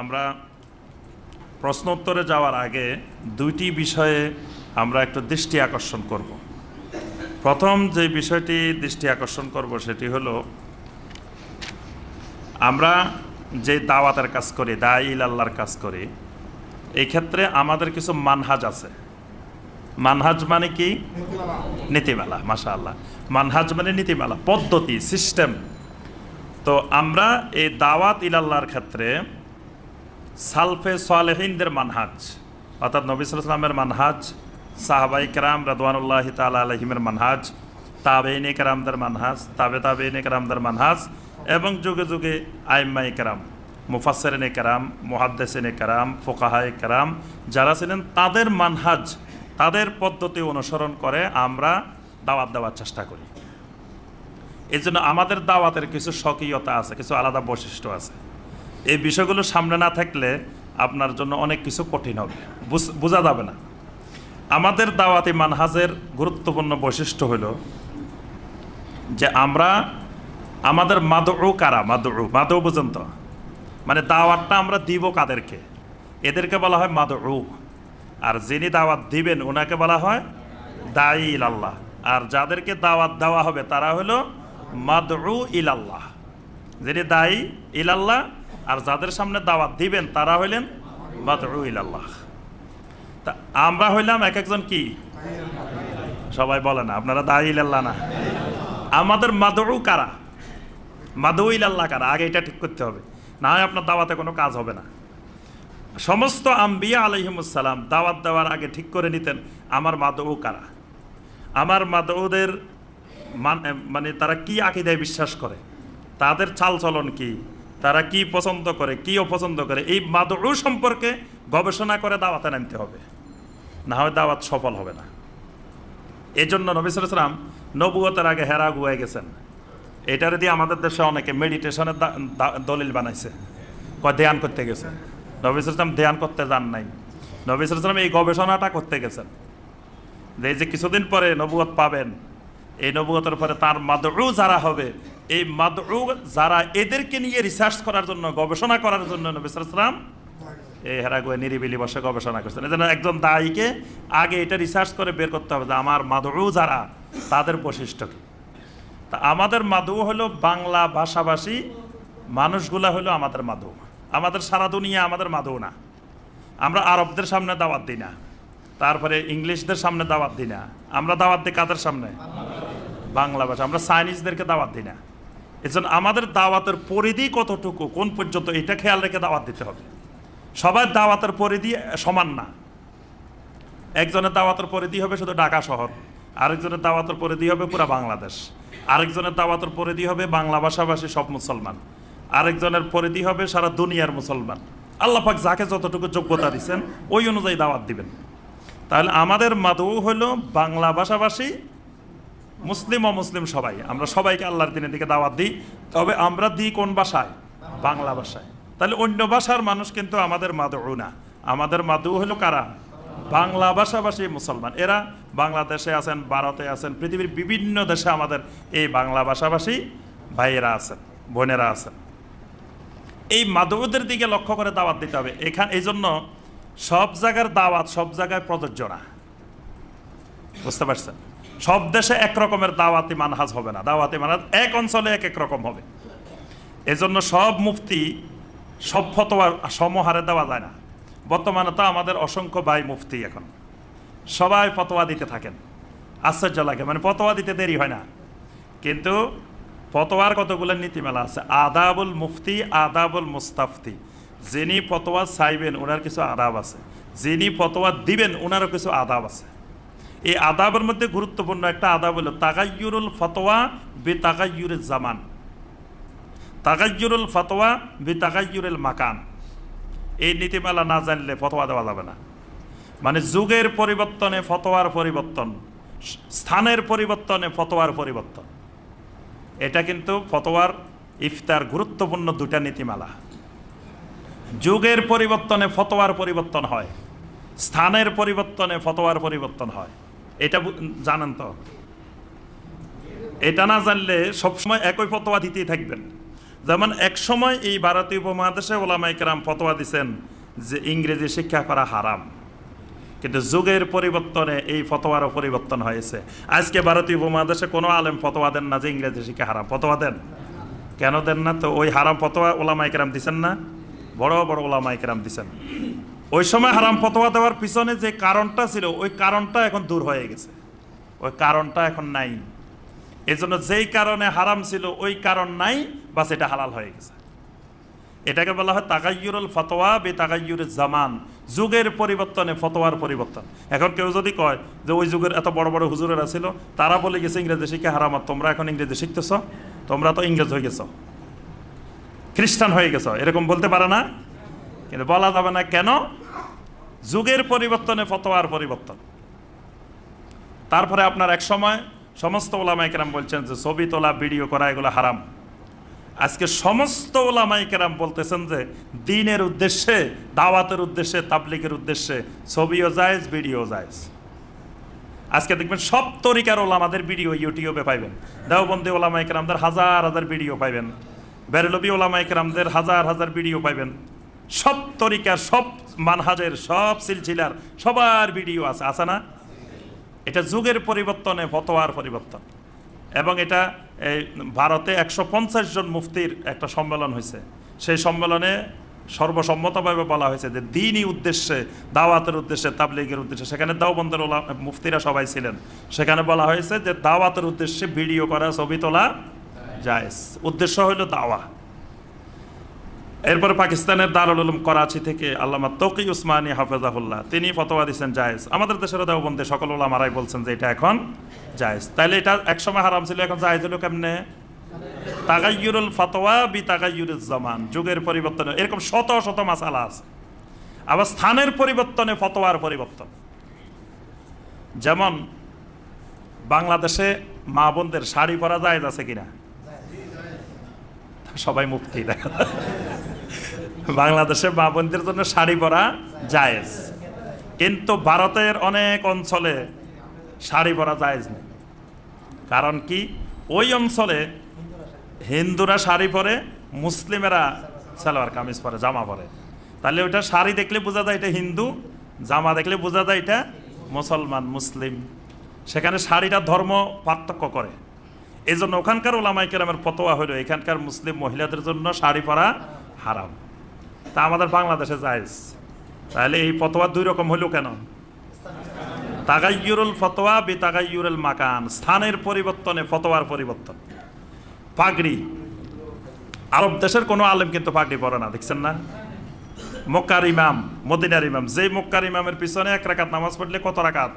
আমরা প্রশ্ন উত্তরে যাওয়ার আগে দুইটি বিষয়ে আমরা একটু দৃষ্টি আকর্ষণ করব। প্রথম যে বিষয়টি দৃষ্টি আকর্ষণ করব সেটি হলো, আমরা যে দাওয়াতের কাজ করি দাইল আল্লাহর কাজ করি, এই ক্ষেত্রে আমাদের কিছু মানহাজ আছে। মানহাজ মানে কি? নীতিমালা মাশা আল্লাহ মানহাজ মানে নীতিমালা, পদ্ধতি, সিস্টেম। তো আমরা এই দাওয়াত ইলাল্লাহর ক্ষেত্রে সালফে সালেহিনদের মানহাজ, অর্থাৎ নবী সালামের মানহাজ সাহাবাই কেরাম রদওয়ানুল্লাহ তালা আলহিমের মানহাজ, তাবেইনে কেরামদের মানহাজ, তাবে তাবেইনে কেরামদের মানহাজ এবং যুগে যুগে আইম্মাই কেরাম মুফাসেরিনে কেরাম মুহাদ্দেসিনে কেরাম ফোকাহাই কেরাম যারা ছিলেন তাদের মানহাজ, তাদের পদ্ধতি অনুসরণ করে আমরা দাওয়াত দেওয়ার চেষ্টা করি। এই জন্য আমাদের দাওয়াতের কিছু স্বকীয়তা আছে, কিছু আলাদা বৈশিষ্ট্য আছে। এই বিষয়গুলো সামনে না থাকলে আপনার জন্য অনেক কিছু কঠিন হবে। বুঝ- যাবে না। আমাদের দাওয়াতি মানহাজের গুরুত্বপূর্ণ বৈশিষ্ট্য হলো যে আমরা আমাদের মাদউ কারা? মাদউ মাদউ বুঝেন তো? মানে দাওয়াতটা আমরা দিব কাদেরকে? এদেরকে বলা হয় মাদউ। আর যিনি দাওয়াত দিবেন, ওনাকে বলা হয় দায়ী আল্লাহ। আর যাদেরকে দাওয়াত দেওয়া হবে, তারা হলো মাদউ ইলাল্লাহ। যিনি দায়ী ইলাল্লাহ, আর যাদের সামনে দাওয়াত দিবেন, তারা হইলেন মাদউ ইলাল্লাহ। তা আমরা হইলাম এক একজন কি? সবাই বলে না, আপনারা দায়ী ইলাল্লাহ না। আমাদের মাদউ কারা? মাদউ ইলাল্লাহ কারা? আগে এটা ঠিক করতে হবে, না হয় আপনার দাওয়াতে কোনো কাজ হবে না। সমস্ত আম্বিয়া আলহিমুসালাম দাওয়াত দেওয়ার আগে ঠিক করে নিতেন, আমার মাদউ কারা? আমার মাদউদের মানে তারা কি আকিদায় বিশ্বাস করে? তাদের চালচলন কি? তারা কি পছন্দ করে? কি অপছন্দ করে? এই মাদউ সম্পর্কে গবেষণা করে দাওয়াতে নামতে হবে। না হয় দাওয়াত সফল হবে না। এই জন্য নবিসাম নবুয়তের আগে হেরা গুয়ায় গেছেন। এটার দিয়ে আমাদের দেশে অনেকে মেডিটেশনের দলিল বানাইছে। ধ্যান করতে গেছে। নবিসাম ধ্যান করতে যান নাই। নবিসাম এই গবেষণাটা করতে গেছেন। যে কিছুদিন পরে নবুয়ত পাবেন এই নবুয়তের পরে তার মাদউ যারা হবে, এই মাদউ যারা এদেরকে নিয়ে রিসার্চ করার জন্য, গবেষণা করার জন্য নবিসাম এই হেরাগুয়ে নিরিবিলি বসে গবেষণা করছেন। এই জন্য একজন দায়ীকে আগে এটা রিসার্চ করে বের করতে হবে যে আমার মাদউ যারা, তাদের বৈশিষ্ট্য কি? তা আমাদের মাদু হলো বাংলা ভাষাভাষী, মানুষগুলা হলো আমাদের মাদু আমাদের সারা দুনিয়া আমাদের মাদু না। আমরা আরবদের সামনে দাওয়াত দিই না, তারপরে ইংলিশদের সামনে দাওয়াত দিই না। আমরা দাওয়াত দিই কাদের সামনে? বাংলা ভাষা, আমরা চাইনিজদেরকে দাওয়াত দিই না। এজন্য আমাদের দাওয়াতের পরিধি কতটুকু, কোন পর্যন্ত এটা খেয়াল রেখে দাওয়াত দিতে হবে। সবার দাওয়াতের পরিধি সমান না। একজনের দাওয়াতের পরিধি হবে শুধু ঢাকা শহর, আরেকজনের দাওয়াতের পরিধি হবে পুরা বাংলাদেশ, আরেকজনের দাওয়াতের পরিধি হবে বাংলা ভাষাভাষী সব মুসলমান, আরেকজনের পরিধি হবে সারা দুনিয়ার মুসলমান। আল্লাহ পাক যাকে যতটুকু যোগ্যতা দিচ্ছেন ওই অনুযায়ী দাওয়াত দিবেন। তাহলে আমাদের মাদু হলো বাংলা ভাষাভাষী মুসলিম অমুসলিম সবাই, আমরা সবাইকে আল্লাহর দিনের দিকে দাওয়াত দিই, তবে আমরা দিই কোন ভাষায়? বাংলা ভাষায়। তাহলে অন্য ভাষার মানুষ কিন্তু আমাদের মাদু না। আমাদের মাদু হলো কারা? বাংলা ভাষাভাষী মুসলমান। এরা বাংলাদেশে আছেন, ভারতে আছেন, পৃথিবীর বিভিন্ন দেশে আমাদের এই বাংলা ভাষাভাষী ভাইয়েরা আছেন, বোনেরা আছেন। এই মাদুদের দিকে লক্ষ্য করে দাওয়াত দিতে হবে। এখান এই জন্য সব জায়গার দাওয়াত সব জায়গায় প্রযোজ্য না। বুঝতে পারছেন? সব দেশে এক রকমের দাওয়াতি মানহাজ হবে না। দাওয়াতি মানহাজ এক অঞ্চলে এক এক রকম হবে। এজন্য সব মুফতি সব ফতোয়া সমহারে দেওয়া যায় না। বর্তমানে তো আমাদের অসংখ্য ভাই মুফতি এখন। সবাই ফতোয়া দিতে থাকেন। আশ্চর্য লাগে মানে ফতোয়া দিতে দেরি হয় না। কিন্তু ফতোয়ার কতগুলো নীতিমালা আছে? আদাবুল মুফতি, আদাবুল মুস্তাফতি। যিনি ফতোয়া চাইবেন ওনার কিছু আদাব আছে। যিনি ফতোয়া দিবেন ওনারও কিছু আদাব আছে। এই আদাবের মধ্যে গুরুত্বপূর্ণ একটা আদাব হলো তাগাইয়ুরুল ফতোয়া বে তাগাইয়ুরের জামান। তাগাইয়ুরুল ফতোয়া বে তাগাইয়ুরেল মাকান এই নীতিমালা না জানলে ফতোয়া দেওয়া যাবে না। মানে যুগের পরিবর্তনে ফতোয়ার পরিবর্তন, স্থানের পরিবর্তনে ফতোয়ার পরিবর্তন। এটা কিন্তু ফতোয়ার ইফতার গুরুত্বপূর্ণ দুটা নীতিমালা। যুগের পরিবর্তনে ফতোয়ার পরিবর্তন হয়, স্থানের পরিবর্তনে ফতোয়ার পরিবর্তন হয়। এটা জানেন তো। এটা না জানলে সবসময় একই ফতোয়া দিতেই থাকবেন। যেমন এক সময় এই ভারতীয় উপমহাদেশে ওলামাইকরাম ফতোয়া দিছেন যে ইংরেজি শিক্ষা করা হারাম। কিন্তু যুগের পরিবর্তনে এই ফতোয়ারও পরিবর্তন হয়েছে। আজকে ভারতীয় উপমহাদেশে কোনো আলেম ফতোয়া দেন না যে ইংরেজি শিক্ষা হারাম। ফতোয়া দেন। কেন দেন না? তো ওই হারাম ফতোয়া ওলামাইকরাম দিছেন না? বড় বড় ওলামাইকরাম দিছেন। ওই সময় হারাম ফতোয়া দেওয়ার পিছনে যে কারণটা ছিল, ওই কারণটা এখন দূর হয়ে গেছে। ওই কারণটা এখন নাই। এজন্য যেই কারণে হারাম ছিল, ওই কারণ নাই বা এটা হালাল হয়ে গেছে। এটাকে বলা হয় তাকাইয়ুরুল ফতোয়া বে তাকাইয়ুরের জামান। যুগের পরিবর্তনে ফতোয়ার পরিবর্তন। এখন কেউ যদি কয় যে ওই যুগের এত বড় বড় হুজুরেরা ছিল, তারা বলে গেছে ইংরেজি শিখে হারাম তোমরা এখন ইংরেজি শিখতেছ, তোমরা তো ইংরেজ হয়ে গেছ। খ্রিস্টান হয়ে গেছো, এরকম বলতে পারে না? কিন্তু বলা যাবে না কেন? যুগের পরিবর্তনে, ফতোয়ার পরিবর্তন। তারপরে আপনার এক সময় সমস্ত ওলামাই কেরাম বলছেন যে, ছবি তোলা, ভিডিও করা, এগুলো হারাম। আজকে সমস্ত ওলামাই কেরাম বলতেছেন যে, দিনের উদ্দেশ্যে, দাওয়াতের উদ্দেশ্যে তাবলিকের উদ্দেশ্যে, ছবিও জায়েজ, ভিডিও জায়েজ। আজকে দেখবেন সব তরিকার ওলামাদের ভিডিও ইউটিউবে পাইবেন। দেওবন্দি ওলামাই কেরামদের হাজার হাজার ভিডিও পাইবেন। বেরলবি ওলামাই কেরামদের হাজার হাজার ভিডিও পাইবেন। সব তরিকার, সব মানহাজের, সব সিলসিলার সবার ভিডিও আছে। আছে না? এটা যুগের পরিবর্তনে, ফতোয়ার পরিবর্তন। এবং এটা, এই ভারতে একশো পঞ্চাশ জন মুফতির একটা সম্মেলন হয়েছে। সেই সম্মেলনে সর্বসম্মতভাবে বলা হয়েছে যে দিনই উদ্দেশ্যে, দাওয়াতের উদ্দেশ্যে, তাবলিগের উদ্দেশ্যে, সেখানে দাওবন্দের ওলা, মুফতিরা সবাই ছিলেন। সেখানে বলা হয়েছে যে দাওয়াতের উদ্দেশ্যে ভিডিও করা, ছবি তোলা জায়েজ। উদ্দেশ্য হলো দাওয়া। এরপরে পাকিস্তানের দারুল উলুম করাচি থেকে আল্লামা তকি উসমানী হাফেজাহুল্লাহ, তিনি ফতোয়া দিচ্ছেন জায়েজ। আমাদের দেশেরও দেওবন্দে সকল ওলামারাই বলছেন যে এটা এখন জায়েজ। তাইলে এটা একসময় হারাম ছিল, এখন জায়েজ হলো কেমনে? তাগাইয়ুরুল ফতোয়া বি তাগাইয়ুরুল জামান, যুগের পরিবর্তনে। এরকম শত শত মাসালা আছে। আবার স্থানের পরিবর্তনে ফতোয়ার পরিবর্তন। যেমন বাংলাদেশে মা বোনদের শাড়ি পরা জায়েজ আছে কিনা? সবাই মুক্তি দেখা বাংলাদেশে মা বোনদের জন্য শাড়ি পরা জায়েজ। কিন্তু ভারতের অনেক অঞ্চলে শাড়ি পরা জায়েজ নেই। কারণ কি? ওই অঞ্চলে হিন্দুরা শাড়ি পরে, মুসলিমেরা সালোয়ার কামিজ পরে, জামা পরে। তাহলে ওইটা শাড়ি দেখলে বোঝা যায় এটা হিন্দু, জামা দেখলে বোঝা যায় এটা মুসলমান, মুসলিম। সেখানে শাড়িটা ধর্ম পার্থক্য করে। এই জন্য ওখানকার ওলামাই কেরামের ফতোয়া হলো, এখানকার মুসলিম মহিলাদের জন্য শাড়ি পরা হারাম। তা আমাদের বাংলাদেশে জায়েজ তাহলে এই ফতোয়া দুই রকম হলো কেন? তাগাইয়ুরুল ফতোয়া বি তাগাইয়ুরুল মাকান। স্থানের পরিবর্তনে ফতোয়ার পরিবর্তন। পাগড়ি। আরব দেশের কোনো আলেম কিন্তু পাগড়ি পরে না, দেখছেন না? মক্কার ইমাম, মদিনার ইমাম। যেই মক্কার ইমামের পিছনে এক রাকাত নামাজ পড়লে কত রাকাত?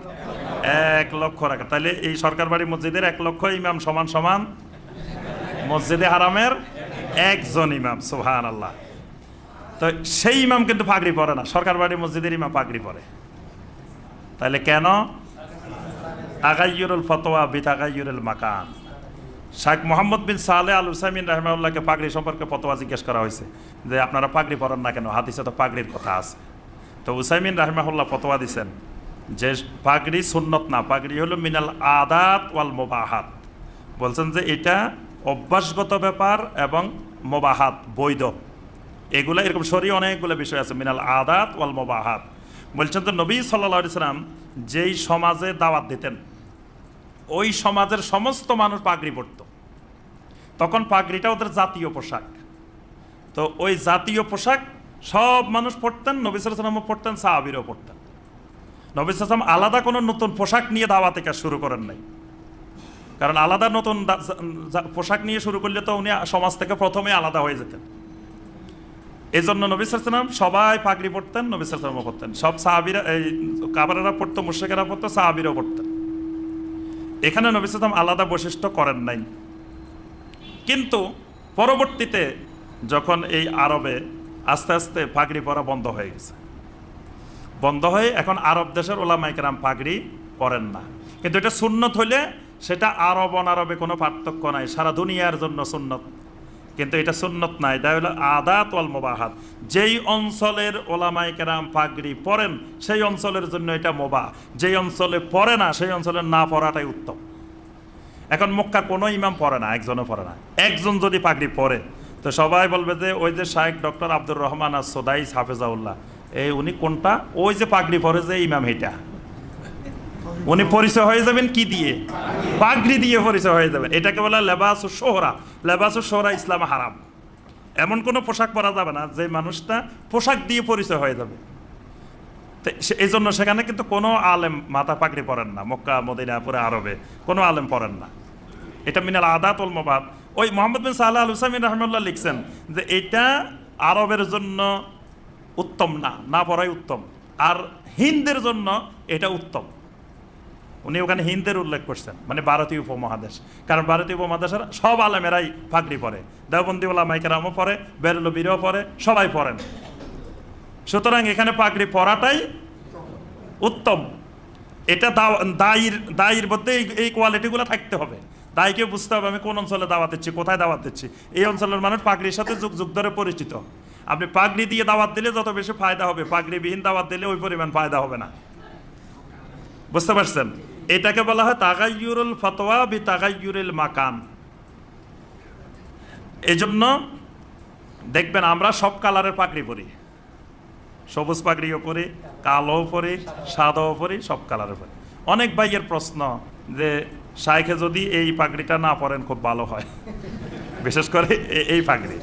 এক লক্ষ রাকাত। তাহলে এই সরকার বাড়ি মসজিদের এক লক্ষ ইমাম সমান সমান? মসজিদে হারামের একজন ইমাম সোহান আল্লাহ তো সেই ইমাম কিন্তু পাগড়ি পরে না। সরকার বাড়ি মসজিদের ইমাম পাগড়ি পরে। তাহলে কেন? তাগাইয়ুরুল ফতোয়া বি তাগাইয়ুরুল মাকান Shah Mohammad bin Saleh al Uthaymeen রহমাউল্লাহকে পাগড়ি সম্পর্কে ফতোয়া জিজ্ঞেস করা হয়েছে যে, আপনারা পাগড়ি পরেন না কেন? হাদিসে তো পাগড়ির কথা আছে। তো হুসাইমিন রাহমাহুল্লাহ ফতোয়া দিছেন যে, পাগড়ি সুন্নত না। পাগড়ি হলো মিনাল আদাত ওয়াল মোবাহাত। বলছেন যে, এটা অভ্যাসগত ব্যাপার এবং মোবাহাত, বৈধ। এগুলো, এরকম শরীর অনেকগুলো বিষয় আছে, মিনাল আদাত ওয়াল মোবাহাত। বলছেন তো নবী সাল্লা সাল্লাম যেই সমাজে দাওয়াত দিতেন, ওই সমাজের সমস্ত মানুষ পাগড়ি পরত। তখন পাগড়িটা ওদের জাতীয় পোশাক। তো ওই জাতীয় পোশাক সব মানুষ পরতেন, নবী সালামও পরতেন, সাহাবিরও পরতেন। নবী সালাম আলাদা কোনো নতুন পোশাক নিয়ে দাওয়াতে কাজ শুরু করেন নাই। কারণ আলাদা নতুন পোশাক নিয়ে শুরু করলে তো উনি সমাজ থেকে প্রথমে আলাদা হয়ে যেতেন। এই জন্য নবী সালাম সবাই পাগড়ি পরতেন, নবী সালামও পরতেন। সব সাহাবিরা, এই কাবারেরা পড়তো মুর্শেকেরা পড়তো সাহাবিরাও পড়তেন এখানে নবী সালাম আলাদা বৈশিষ্ট্য করেন নাই। কিন্তু পরবর্তীতে যখন এই আরবে আস্তে আস্তে পাগড়ি পরা বন্ধ হয়ে গেছে, বন্ধ হয়ে এখন আরব দেশের ওলামাইকেরাম পাগড়ি পরেন না। কিন্তু এটা সুন্নত হইলে সেটা আরব অনারবে কোনো পার্থক্য নাই, সারা দুনিয়ার জন্য সুন্নত। কিন্তু এটা সুন্নত না এটা হলো আদাত ওয়াল মোবাহাত। যেই অঞ্চলের ওলামাই কেরাম পাগড়ি পরেন, সেই অঞ্চলের জন্য এটা মোবা যেই অঞ্চলে পড়ে না, সেই অঞ্চলে না পড়াটাই উত্তম। এখন মক্কা কোনো ইমাম পড়ে না, একজনও পড়ে না। একজন যদি পাগড়ি পরে, তো সবাই বলবে যে, ওই যে শাহেক ডক্টর আব্দুর রহমান আর সোদাইস হাফেজাউল্লাহ, এই উনি কোনটা? ওই যে পাগড়ি পরে যে ইমাম এটা উনি পরিচয় হয়ে যাবেন কি দিয়ে? পাগড়ি দিয়ে পরিচয় হয়ে যাবেন। এটাকে বলে লেবাস ও সোহরা। লেবাস ও সোহরা ইসলাম হারাম। এমন কোনো পোশাক পরা যাবে না যে মানুষটা পোশাক দিয়ে পরিচয় হয়ে যাবে। এই জন্য সেখানে কিন্তু কোনো আলেম মাথা পাগড়ি পরেন না। মক্কা, মদিনা, পুরো আরবে কোনো আলেম পরেন না। এটা মিনাল আদাত ওল মবাদ। ওই মোহাম্মদ বিন সাল্লাহ আল হুসামিন রহমুল্লাহ লিখছেন যে এটা আরবের জন্য উত্তম না না পড়াই উত্তম। আর হিন্দের জন্য এটা উত্তম। উনি ওখানে হিন্দের উল্লেখ করছেন মানে ভারতীয় উপমহাদেশ। কারণ ভারতীয় উপমহাদেশের সব আলেমেরাই পাগড়ি পরে। দেওবন্দি ওলা মাইকেরামও পরে, বেরলবিরও পরে, সবাই পড়েন সুতরাং এখানে পাগড়ি পরাটাই উত্তম। এটা দায়ীর দায়ীর মধ্যে এই এই কোয়ালিটিগুলো থাকতে হবে। দায়ীকে বুঝতে হবে, আমি কোন অঞ্চলে দাওয়াত দিচ্ছি, কোথায় দাওয়াত দিচ্ছি। এই অঞ্চলের মানুষ পাগড়ির সাথে যুগ যুগ ধরে পরিচিত। আপনি পাগড়ি দিয়ে দাওয়াত দিলে যত বেশি ফায়দা হবে, পাগড়িবিহীন দাওয়াত দিলে ওই পরিমাণ ফায়দা হবে না। বুঝতে পারছেন? এটাকে বলা হয় তাগাইয়ুরুল ফতোয়া বি তাগাইয়ুরুল মাকান এজন্য দেখবেন আমরা সব কালারের পাগড়ি পরি। সবুজ পাগড়িও পরি কালোও পরি সাদাও পরি সব কালারের পরি। অনেক ভাইয়ের প্রশ্ন যে শাইখে যদি এই পাগড়িটা না পরেন খুব ভালো হয়। বিশেষ করে এই পাগড়ি।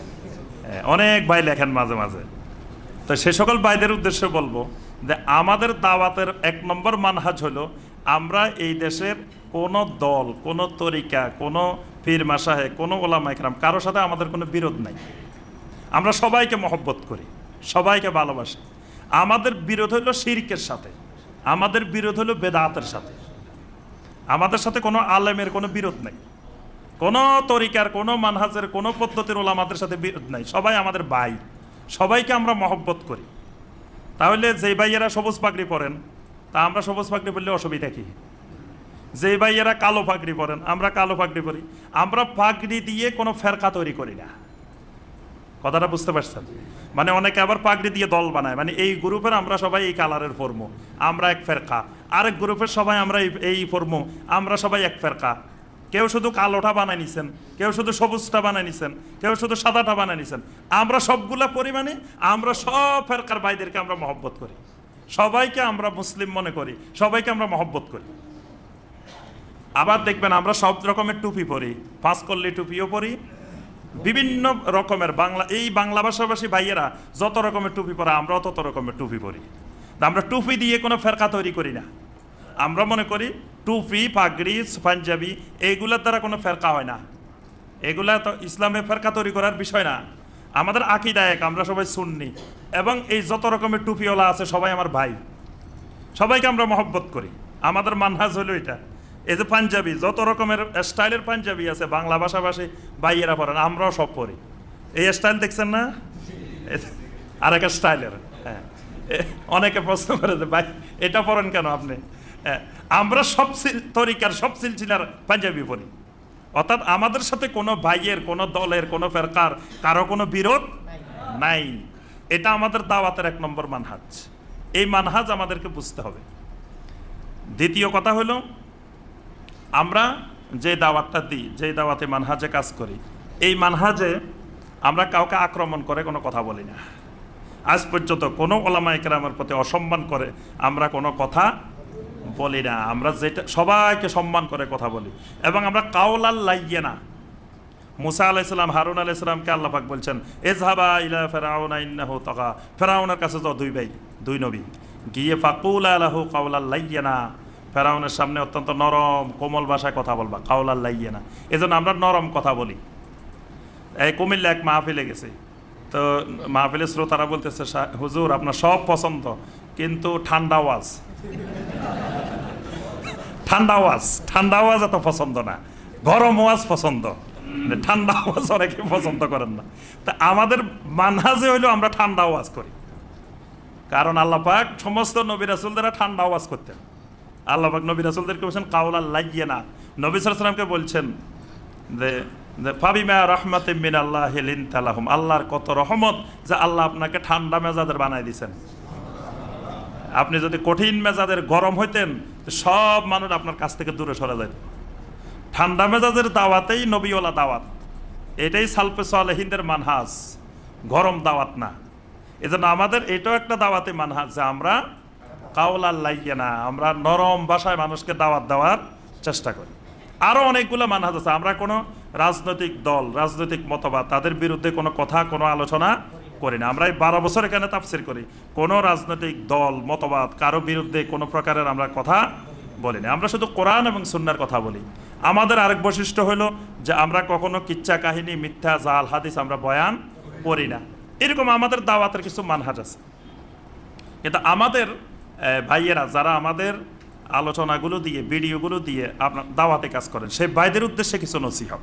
হ্যাঁ, অনেক ভাই লেখেন মাঝে মাঝে। তো সে সকল ভাইদের উদ্দেশ্যে বলব যে আমাদের দাওয়াতের এক নম্বর মানহাজ হলো আমরা এই দেশের কোনো দল, কোনো তরিকা, কোনো পীর, মাসাহে, কোনো ওলামা ইকরাম কারোর সাথে আমাদের কোনো বিরোধ নাই। আমরা সবাইকে মহব্বত করি, সবাইকে ভালোবাসি। আমাদের বিরোধ হলো শিরকের সাথে, আমাদের বিরোধ হলো বেদাতের সাথে। আমাদের সাথে কোনো আলেমের কোনো বিরোধ নেই। কোনো তরিকার, কোনো মানহাজের, কোনো পদ্ধতির ওলামাদের সাথে বিরোধ নাই। সবাই আমাদের ভাই, সবাইকে আমরা মহব্বত করি। তাহলে যেই ভাইয়েরা সবুজ পাগড়ি পরেন তা আমরা সবুজ পাগড়ি পরলে অসুবিধা কি? যেই ভাইয়েরা কালো পাগড়ি পরেন, আমরা কালো পাগড়ি পরি। আমরা পাগড়ি দিয়ে কোনো ফেরকা তৈরি করি না। কথাটা বুঝতে পারছেন? মানে অনেকে আবার পাগড়ি দিয়ে দল বানায়। মানে এই গ্রুপের আমরা সবাই এই কালারের ফর্ম, আমরা এক ফেরকা। আরেক গ্রুপের সবাই আমরা এই- এই ফর্ম, আমরা সবাই এক ফেরকা। কেউ শুধু কালোটা বানায় নিছেন, কেউ শুধু সবুজটা বানায় নিছেন, কেউ শুধু সাদাটা বানায় নিছেন। আমরা সবগুলা পরিমাণে, আমরা সব ফেরকার ভাইদেরকে আমরা মহব্বত করি। সবাইকে আমরা মুসলিম মনে করি, সবাইকে আমরা মহব্বত করি। আবার দেখবেন আমরা সব রকমের টুপি পরি পাঁচ কল্লি টুপিও পরি, বিভিন্ন রকমের বাংলা, এই বাংলা ভাষাভাষী ভাইয়েরা যত রকমের টুপি পরে, আমরাও তত রকমের টুপি পরি। আমরা টুপি দিয়ে কোনো ফেরকা তৈরি করি না। আমরা মনে করি টুপি, পাগড়ি, পাঞ্জাবি এইগুলোর দ্বারা কোনো ফেরকা হয় না। এগুলা তো ইসলামে ফেরকা তৈরি করার বিষয় না। আমাদের আকিদা এক আমরা সবাই শুননি এবং এই যত রকমের টুপিওয়ালা আছে সবাই আমার ভাই। সবাইকে আমরা মহব্বত করি। আমাদের মানহাজ হলো এটা। এই যে পাঞ্জাবি যত রকমের স্টাইলের পাঞ্জাবি আছে বাংলা ভাষাভাষী ভাইয়েরা পড়েন আমরাও সব পড়ি এই স্টাইল দেখছেন না? এ- আরেক স্টাইলের হ্যাঁ। অনেকে প্রশ্ন করে যে ভাই এটা পড়েন কেন আপনি? হ্যাঁ, আমরা সব তরিকার সব সিলসিলার পাঞ্জাবি পড়ি অর্থাৎ আমাদের সাথে কোনো ভাইয়ের, কোনো দলের, কোনো ফেরকার, কারও কোনো বিরোধ নাই। এটা আমাদের দাওয়াতের এক নম্বর মানহাজ। এই মানহাজ আমাদেরকে বুঝতে হবে। দ্বিতীয় কথা হলো, আমরা যে দাওয়াতটা দিই, যে দাওয়াতে মানহাজে কাজ করি, এই মানহাজে আমরা কাউকে আক্রমণ করে কোনো কথা বলি না। আজ পর্যন্ত কোনো ওলামা একরামের প্রতি অসম্মান করে আমরা কোনো কথা বলি না, আমরা যেটা, সবাইকে সম্মান করে কথা বলি। এবং আমরা কাউলাল লাইয়ে না। মুসা আলাইসালাম হারুন আলাইসালামকে আল্লাপাক বলছেন এজহাবা ইলা ফেরাউনা ইন্নাহু তাকা ফেরাউনের কাছে তো দুই ভাই, দুই নবী। গিয়ে ফাকুল আলাহু কাউলাল লাইয়ানা ফেরাউনের সামনে অত্যন্ত নরম, কোমল ভাষায় কথা বলবা কাউলাল লাইয়ানা এজন্য আমরা নরম কথা বলি। এই কুমিল্লা এক মাহফিলে গেছে। তো মাহফিলের শ্রোতারা বলতেছে, "সা- হুজুর, আপনার সব পছন্দ, কিন্তু ঠান্ডা আওয়াজ। ঠান্ডা আওয়াজ ঠান্ডা আওয়াজ এত পছন্দ না। গরম আওয়াজ পছন্দ। মানে ঠান্ডা আওয়াজ অনেকে পছন্দ করেন না। তা আমাদের মানহাজে হইলেও আমরা ঠান্ডা আওয়াজ করি। কারণ আল্লাহ পাক সমস্ত নবী রাসুলদেরা ঠান্ডা আওয়াজ করতেন। আল্লাহ পাক নবী রাসুলদেরকে বলছেন কাউলা লাগিয়ে না। নবী সালামকে বলছেন যে ফাবিমা আল্লাহ আল্লাহর কত রহমত যে আল্লাহ আপনাকে ঠান্ডা মেজাদের বানাই দিছেন। আপনি যদি কঠিন মেজাদের গরম হইতেন সব মানুষ আপনার কাছ থেকে দূরে সরে যায়। ঠান্ডা মেজাজের দাওয়াতেই নবীওয়ালা দাওয়াত। এটাই সালফে সালেহিনদের মানহাজ। গরম দাওয়াত না। এজন্য আমাদের এটাও একটা দাওয়াতে মানহাজ যে আমরা কাউলার লাইয়ে না, আমরা নরম ভাষায় মানুষকে দাওয়াত দেওয়ার চেষ্টা করি। আরও অনেকগুলো মানহাজ আছে। আমরা কোনো রাজনৈতিক দল, রাজনৈতিক মতবাদ, তাদের বিরুদ্ধে কোনো কথা, কোনো আলোচনা করি না। আমরা এই বারো বছর এখানে তাফসির করি। কোনো রাজনৈতিক দল, মতবাদ কারও বিরুদ্ধে কোনো প্রকারের আমরা কথা বলি না আমরা শুধু কোরআন এবং সুন্নার কথা বলি। আমাদের আরেক বৈশিষ্ট্য হলো যে আমরা কখনো কিচ্ছা কাহিনী, মিথ্যা, জাল, হাদিস আমরা বয়ান করি না। এরকম আমাদের দাওয়াতের কিছু মানহাজ আছে। কিন্তু আমাদের ভাইয়েরা যারা আমাদের আলোচনাগুলো দিয়ে, ভিডিওগুলো দিয়ে আপনার দাওয়াতে কাজ করেন, সেই ভাইদের উদ্দেশ্যে কিছু নসিহত।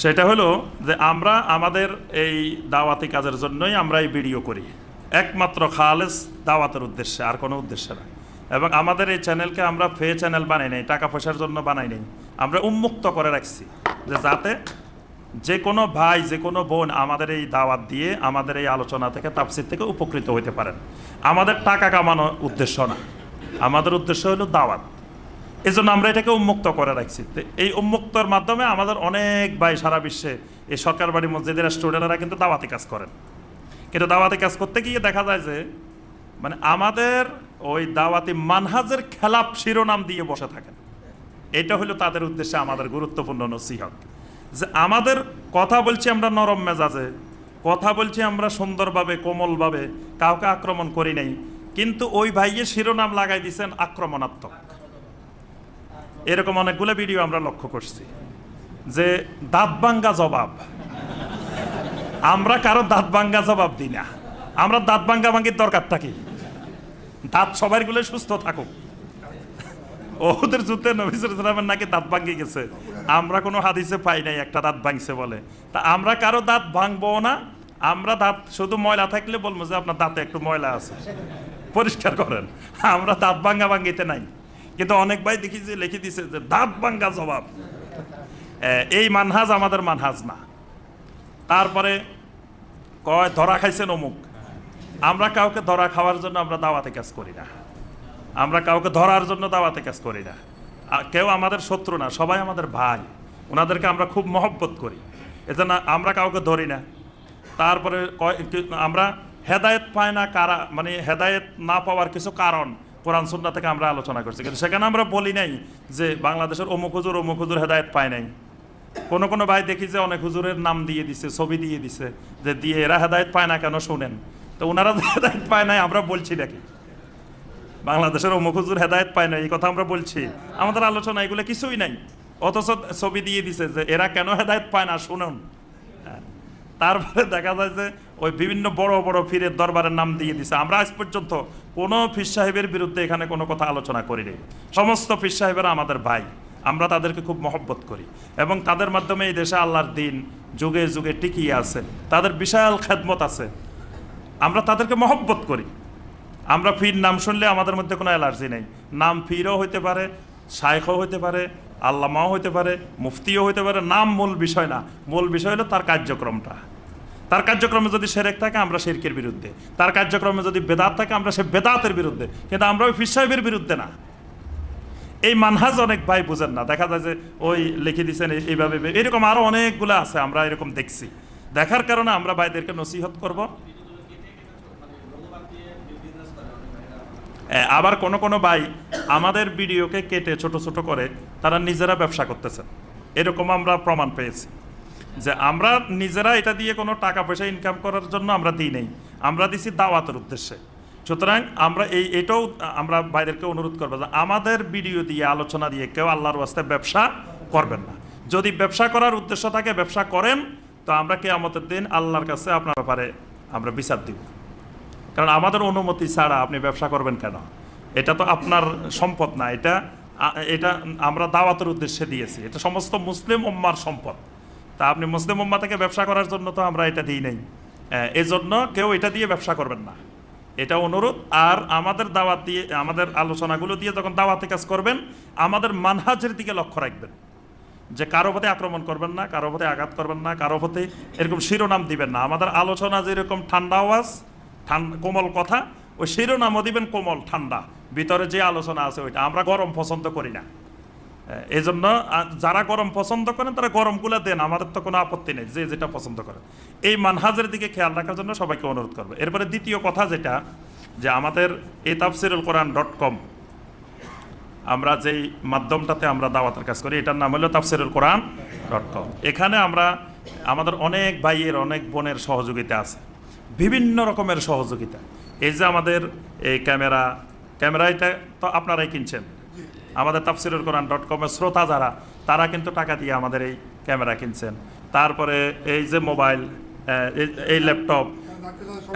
সেটা হলো যে আমরা আমাদের এই দাওয়াতি কাজের জন্যই আমরা এই ভিডিও করি। একমাত্র খালেস দাওয়াতের উদ্দেশ্যে, আর কোনো উদ্দেশ্যে না। এবং আমাদের এই চ্যানেলকে আমরা ফে চ্যানেল বানাই নাই, টাকা পয়সার জন্য বানাই নাই। আমরা উন্মুক্ত করে রাখছি যে যাতে যে কোনো ভাই, যে কোনো বোন আমাদের এই দাওয়াত দিয়ে আমাদের এই আলোচনা থেকে, তাফসির থেকে উপকৃত হইতে পারেন। আমাদের টাকা কামানো উদ্দেশ্য না। আমাদের উদ্দেশ্য হলো দাওয়াত। এই জন্য আমরা এটাকে উন্মুক্ত করে রাখছি। এই উন্মুক্তর মাধ্যমে আমাদের অনেক ভাই সারা বিশ্বে এই সরকার বাড়ি মসজিদের স্টুডেন্টরা কিন্তু দাওয়াতি কাজ করেন। কিন্তু দাওয়াতি কাজ করতে গিয়ে দেখা যায় যে মানে আমাদের ওই দাওয়াতি মানহাজের খেলাপ শিরোনাম দিয়ে বসে থাকেন। এটা হলো তাদের উদ্দেশ্যে আমাদের গুরুত্বপূর্ণ নসিহত। যে আমাদের কথা বলছি আমরা নরম মেজাজে, কথা বলছি আমরা সুন্দরভাবে, কোমলভাবে, কাউকে আক্রমণ করি নাই, কিন্তু ওই ভাইয়ে শিরোনাম লাগাই দিয়েছেন আক্রমণাত্মক। এরকম অনেকগুলো ভিডিও আমরা লক্ষ্য করছি। যে দাঁত ভাঙ্গা জবাব। আমরা কারও দাঁত ভাঙ্গা জবাব দিই না। আমরা দাঁত ভাঙ্গা ভাঙ্গির দরকার থাকি দাঁত সবারগুলো সুস্থ থাকুক। ওদের যুদ্ধে নবিসের নাকি দাঁত ভাঙ্গি গেছে। আমরা কোনো হাদিসে পাই নাই একটা দাঁত ভাঙছে বলে। তা আমরা কারও দাঁত ভাঙবো না। আমরা দাঁত শুধু ময়লা থাকলে বলব যে আপনার দাঁতে একটু ময়লা আছে। পরিষ্কার করেন। আমরা দাঁত ভাঙ্গা ভাঙ্গিতে নাই। কিন্তু অনেক ভাই দেখি যে লিখে দিছে যে, দাঁত ভাঙ্গা জবাব। এই মানহাজ আমাদের মানহাজ না। তারপরে কয়, ধরা খাইছেন অমুক। আমরা কাউকে ধরা খাওয়ার জন্য আমরা দাওয়াতে কাজ করি না। আমরা কাউকে ধরার জন্য দাওয়াতে কাজ করি না। কেউ আমাদের শত্রু না, সবাই আমাদের ভাই। ওনাদেরকে আমরা খুব মহব্বত করি। এজন্য আমরা কাউকে ধরি না। তারপরে কয়- আমরা হেদায়েত পায় না কারা মানে হেদায়েত না পাওয়ার কিছু কারণ কোরআন সুন্না থেকে আমরা আলোচনা করছি। কিন্তু সেখানে আমরা বলি নাই যে বাংলাদেশের অমুক হুজুর অমুক হুজুর হেদায়েত পায় নাই। কোনো কোনো ভাই দেখি যে অনেক হুজুরের নাম দিয়ে দিছে, ছবি দিয়ে দিছে, যে দিয়ে এরা হেদায়েত পায় না কেন শুনেন? তো ওনারা যে হেদায়েত পায় নাই আমরা বলছি নাকি? বাংলাদেশের অমুক হুজুর হেদায়েত পায় না এই কথা আমরা বলছি। আমাদের আলোচনা এগুলো কিছুই নাই। অথচ ছবি দিয়ে দিছে যে এরা কেন হেদায়েত পায় না, শুনুন। হ্যাঁ। তারপরে দেখা যায় যে ওই বিভিন্ন বড় বড় ফিরের দরবারের নাম দিয়ে দিছে। আমরা আজ পর্যন্ত কোনো ফির সাহেবের বিরুদ্ধে এখানে কোনো কথা আলোচনা করিনি। সমস্ত ফির সাহেবেরা আমাদের ভাই। আমরা তাদেরকে খুব মহব্বত করি এবং তাদের মাধ্যমে এই দেশে আল্লাহর দিন যুগে যুগে টিকিয়ে আছে। তাদের বিশাল খেদমত আছে। আমরা তাদেরকে মহব্বত করি। আমরা ফির নাম শুনলে আমাদের মধ্যে কোনো অ্যালার্জি নেই। নাম ফিরও হইতে পারে শায়েখও হইতে পারে, আল্লামাও হইতে পারে, মুফতিও হইতে পারে। নাম মূল বিষয় না। মূল বিষয় হলো তার কার্যক্রমটা। তার কার্যক্রমে যদি সেরেক থাকে, আমরা শেরকের বিরুদ্ধে। তার কার্যক্রমে যদি বেদাত থাকে, আমরা সে বেদাতের বিরুদ্ধে। কিন্তু আমরা ওই ফির সাহেবের বিরুদ্ধে না। এই মানহাজ অনেক ভাই বুঝেন না। দেখা যায় যে ওই লিখে দিচ্ছেন এইভাবে এরকম আরও অনেকগুলো আছে, আমরা এরকম দেখছি। দেখার কারণে আমরা ভাইদেরকে নসিহত করব। আবার কোনো কোনো ভাই আমাদের ভিডিওকে কেটে ছোট ছোট করে, তারা নিজেরা ব্যবসা করতেছেন। এরকম আমরা প্রমাণ পেয়েছি। যে আমরা নিজেরা এটা দিয়ে কোনো টাকা পয়সা ইনকাম করার জন্য আমরা দিই নেই। আমরা দিছি দাওয়াতের উদ্দেশ্যে। সুতরাং আমরা এই, এটাও আমরা ভাইদেরকে অনুরোধ করব যে আমাদের ভিডিও দিয়ে, আলোচনা দিয়ে কেউ আল্লাহর ওয়াস্তে ব্যবসা করবেন না। যদি ব্যবসা করার উদ্দেশ্য থাকে, ব্যবসা করেন, তো আমরা কে আমাদের দিন আল্লাহর কাছে আপনার ব্যাপারে আমরা বিচার দিব। কারণ আমাদের অনুমতি ছাড়া আপনি ব্যবসা করবেন কেন? এটা তো আপনার সম্পদ না, এটা এটা আমরা দাওয়াতের উদ্দেশ্যে দিয়েছি। এটা সমস্ত মুসলিম উম্মার সম্পদ। তা আপনি মুসলিম উম্মা থেকে ব্যবসা করার জন্য তো আমরা এটা দিই নাই। এই জন্য কেউ এটা দিয়ে ব্যবসা করবেন না। এটা অনুরোধ। আর আমাদের দাওয়াত দিয়ে, আমাদের আলোচনাগুলো দিয়ে যখন দাওয়াতে কাজ করবেন, আমাদের মানহাজের দিকে লক্ষ্য রাখবেন। যে কারও পথে আক্রমণ করবেন না, কারও পথে আঘাত করবেন না, কারও পথে এরকম শিরোনাম দিবেন না। আমাদের আলোচনা যেরকম ঠান্ডা আওয়াজ ঠান্ডা কোমল কথা, ওই শিরোনামও দিবেন কোমল ঠান্ডা। ভিতরে যে আলোচনা আছে ওইটা। আমরা গরম পছন্দ করি না। এই জন্য যারা গরম পছন্দ করেন, তারা গরমগুলো দেন। আমাদের তো কোনো আপত্তি নেই যে যেটা পছন্দ করে। এই মানহাজের দিকে খেয়াল রাখার জন্য সবাইকে অনুরোধ করবে। এরপরে দ্বিতীয় কথা যেটা, যে আমাদের এই তাফসিরুল কোরআন ডট কম, আমরা যেই মাধ্যমটাতে আমরা দাওয়াতের কাজ করি, এটার নাম হলো তাফসিরুল কোরআন ডট কম। এখানে আমরা, আমাদের অনেক ভাইয়ের, অনেক বোনের সহযোগিতা আছে। বিভিন্ন রকমের সহযোগিতা। এই যে আমাদের এই ক্যামেরা ক্যামেরা এটা তো আপনারাই কিনছেন। আমাদের তাফসিরুল কোরআন ডট কমের শ্রোতা যারা, তারা কিন্তু টাকা দিয়ে আমাদের এই ক্যামেরা কিনছেন। তারপরে এই যে মোবাইল এই- ল্যাপটপ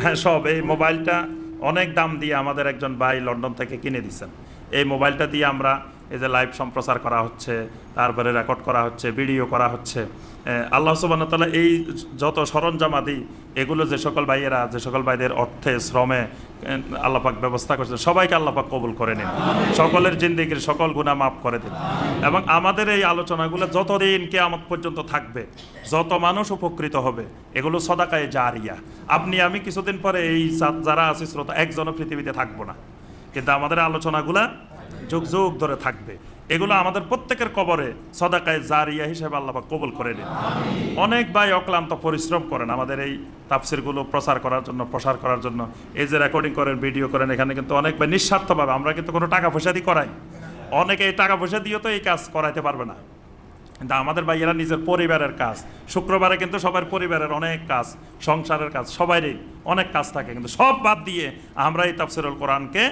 হ্যাঁ সব এই মোবাইলটা অনেক দাম দিয়ে আমাদের একজন ভাই লন্ডন থেকে কিনে দিচ্ছেন এই মোবাইলটা দিয়ে আমরা এই যে লাইভ সম্প্রচার করা হচ্ছে, তারপরে রেকর্ড করা হচ্ছে ভিডিও করা হচ্ছে আল্লাহ তাআলা এই যত সরঞ্জামাদি এগুলো যে সকল ভাইয়েরা, যে সকল ভাইদের অর্থে, শ্রমে আল্লাপাক ব্যবস্থা করছেন, সবাইকে আল্লাপাক কবুল করে নিন। সকলের জিন্দিগির সকল গুণা মাফ করে দিন। এবং আমাদের এই আলোচনাগুলো যতদিন কেয়ামত পর্যন্ত থাকবে, যত মানুষ উপকৃত হবে, এগুলো সদাকায় জারিয়া। আপনি, আমি কিছুদিন পরে এই যারা আছি, শ্রোতা, একজনও পৃথিবীতে থাকব না। কিন্তু আমাদের আলোচনাগুলা যুগ যুগ ধরে থাকবে। এগুলো আমাদের প্রত্যেকের কবরে সদাকায় জারিয়া হিসেবে আল্লাহ কবুল করে নিন। অনেক ভাই অক্লান্ত পরিশ্রম করেন আমাদের এই তাফসিরগুলো প্রচার করার জন্য, প্রসার করার জন্য। এই যে রেকর্ডিং করেন ভিডিও করেন, এখানে কিন্তু অনেক ভাই নিঃস্বার্থভাবে, আমরা কিন্তু কোনো টাকা পয়সা দিয়ে করাই। অনেকে এই টাকা পয়সা দিয়েও তো এই কাজ করাইতে পারবে না। কিন্তু আমাদের ভাইয়েরা নিজের পরিবারের কাজ। শুক্রবারে কিন্তু সবার পরিবারের অনেক কাজ, সংসারের কাজ সবারই অনেক কাজ থাকে। কিন্তু সব বাদ দিয়ে আমরা এই তাফসিরুল কোরআনকে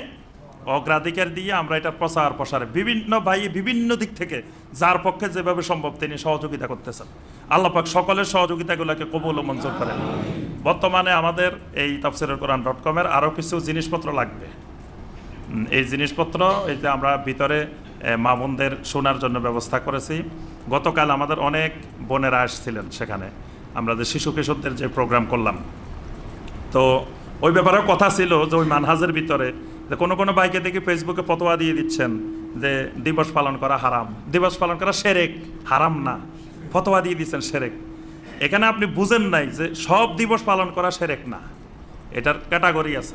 অগ্রাধিকার দিয়ে আমরা এটা প্রচার প্রসারে বিভিন্ন ভাই বিভিন্ন দিক থেকে যার পক্ষে যেভাবে সম্ভব তিনি সহযোগিতা করতেছেন। আল্লাপাক সকলের সহযোগিতাগুলোকে কবুল ও মঞ্জুর করেন। বর্তমানে আমাদের এই তাফসিরুল কোরআন ডট কমের আরও কিছু জিনিসপত্র লাগবে। এই জিনিসপত্র, এই যে আমরা ভিতরে মা বোনদের শোনার জন্য ব্যবস্থা করেছি। গতকাল আমাদের অনেক বোনেরা আসছিলেন সেখানে। আমরা যে শিশু কিশোরদের যে প্রোগ্রাম করলাম। তো ওই ব্যাপারেও কথা ছিল যে ওই মানহাজের ভিতরে যে কোনো কোনো বাইকে দেখি ফেসবুকে ফতোয়া দিয়ে দিচ্ছেন যে দিবস পালন করা হারাম। দিবস পালন করা সেরেক, হারাম না। ফতোয়া দিয়ে দিচ্ছেন সেরেক। এখানে আপনি বুঝেন নাই যে সব দিবস পালন করা সেরেক না। এটার ক্যাটাগরি আছে।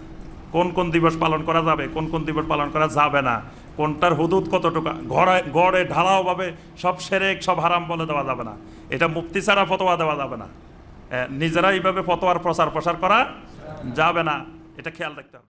কোন কোন দিবস পালন করা যাবে, কোন কোন দিবস পালন করা যাবে না। কোনটার হুদুদ কতটুকু গড়ে গড়ে, ঢালাওভাবে সব সেরেক, সব হারাম বলে দেওয়া যাবে না। এটা মুক্তি ছাড়া ফতোয়া দেওয়া যাবে না। নিজেরা এইভাবে ফতোয়ার প্রচার প্রসার করা যাবে না। এটা খেয়াল রাখতে হবে।